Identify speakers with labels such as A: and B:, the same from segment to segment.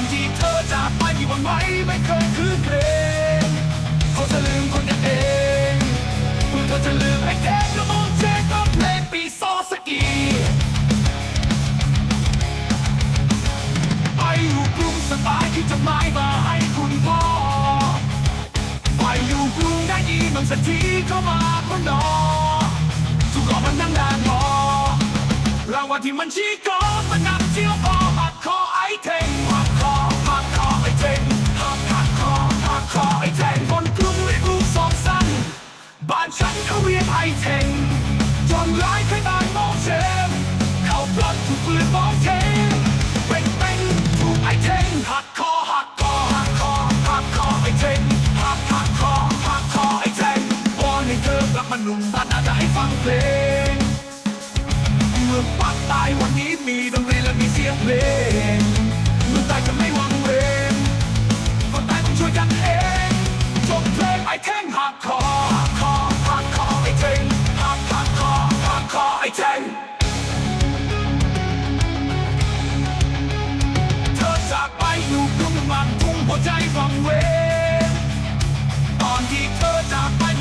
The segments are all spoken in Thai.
A: คำที่เธอจากไปม่เคยคืนเพลงเขาจะลืมคนกันเองเมื่อเธอจะลืมไอ้เทปกระมองเจก็เพลงปีซอสกีไปอยู่กรุงสบายที่จะหมายมาให้คุณพ่อไปอยู่กรุงได้ยีเมืองเศรษฐีเข้ามาคนนอทุกคนมันนั่งนานพอรางวัลที่มันชี้กอ เขาเรียกไอ้เทงจนร้ายเคยตายมองเชมเขาปล้นถูกปืนมองเท่งเป็นเป็นถูกไอ้เท่งหักคอหักคอหักคอหักคอไอ้เท่งหักหักคอหักคอไอ้เท่งวอนให้เธอกลับมาหนุ่มบ้านอาจจะให้ฟังเพลง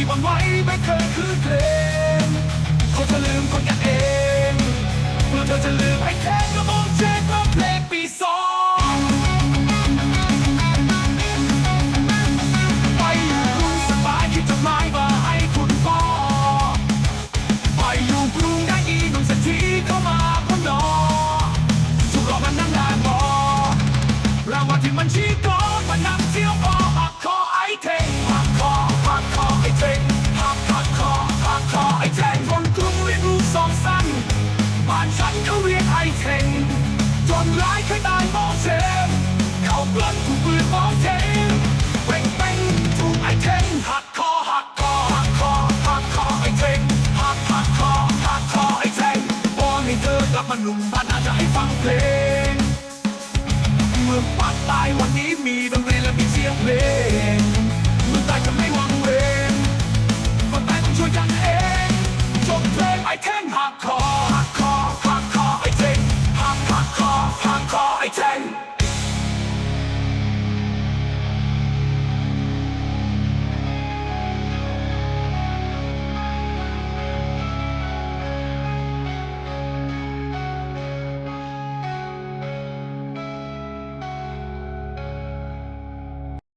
A: วันไว้ไม่เคยคืนเพลงเขาจะลืมคนกันเองเมื่อเธอจะลืมให้แท้ นร้ายเคยตายมองเชมเขาเปล้นถูกปืนมองเทงเป่งเป่งถูกไอ้เทงหักคอหักคอหักคอหักคอไอ้เทงหักหักคอหักคอไอ้เทงวอนให้เธอกลับมาหนุ่มบ้านอาจจะให้ฟังเพลง เมื่อปักตายวันนี้มีดนตรีและมีเสียงเพลง